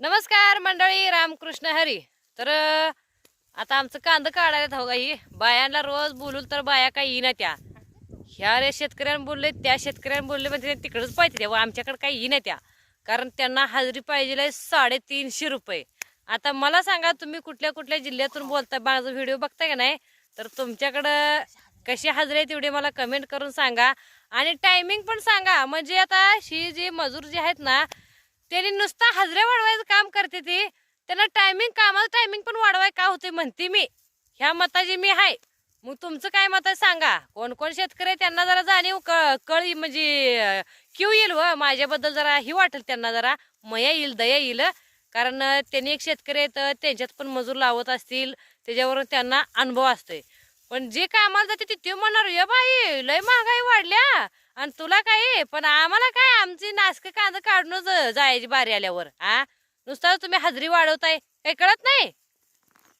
नमस्कार मंडळी रामकृष्ण हरी. तर आता आमचं कांदं काढायला हो ही? बायांना रोज बोलूल तर बाया काही येईना त्या. ह्या रे शेतकऱ्यांना बोलले त्या शेतकऱ्यांना बोलले म्हणजे तिकडंच पाहिजे तेव्हा आमच्याकडे काही येईना त्या. कारण त्यांना हजेरी पाहिजे साडेतीनशे रुपये. आता मला सांगा तुम्ही कुठल्या कुठल्या जिल्ह्यातून बोलताय? माझा व्हिडिओ बघताय का नाही? तर तुमच्याकडं कशी हजरी आहे तेवढी मला कमेंट करून सांगा. आणि टायमिंग पण सांगा. म्हणजे आता ही जी मजूर जे आहेत ना त्यांनी नुसता हजऱ्या वाढवायचं काम करते ती. त्यांना टायमिंग कामाचं टायमिंग पण वाढवाय का होते म्हणते मी. ह्या मताची मी आहे मग तुमचं काय मत आहे सांगा. कोण कोण शेतकरी आहे त्यांना जरा जाणीव क- कळी म्हणजे क्यू येईल व. माझ्याबद्दल जरा ही वाटेल त्यांना जरा. मया येईल दया येईल. कारण त्यांनी एक शेतकरी आहेत त्यांच्यात पण मजूर लावत असतील. त्याच्यावरून त्यांना अनुभव असतोय. पण जे कामाला जाते ते म्हणणार ये बाई लय महागाई वाढल्या. आणि तुला काय पण आम्हाला काय? आमची नासक कांदा काढूनच जायची बारी आल्यावर हा नुसता तुम्ही हजरी वाढवताय काही कळत नाही?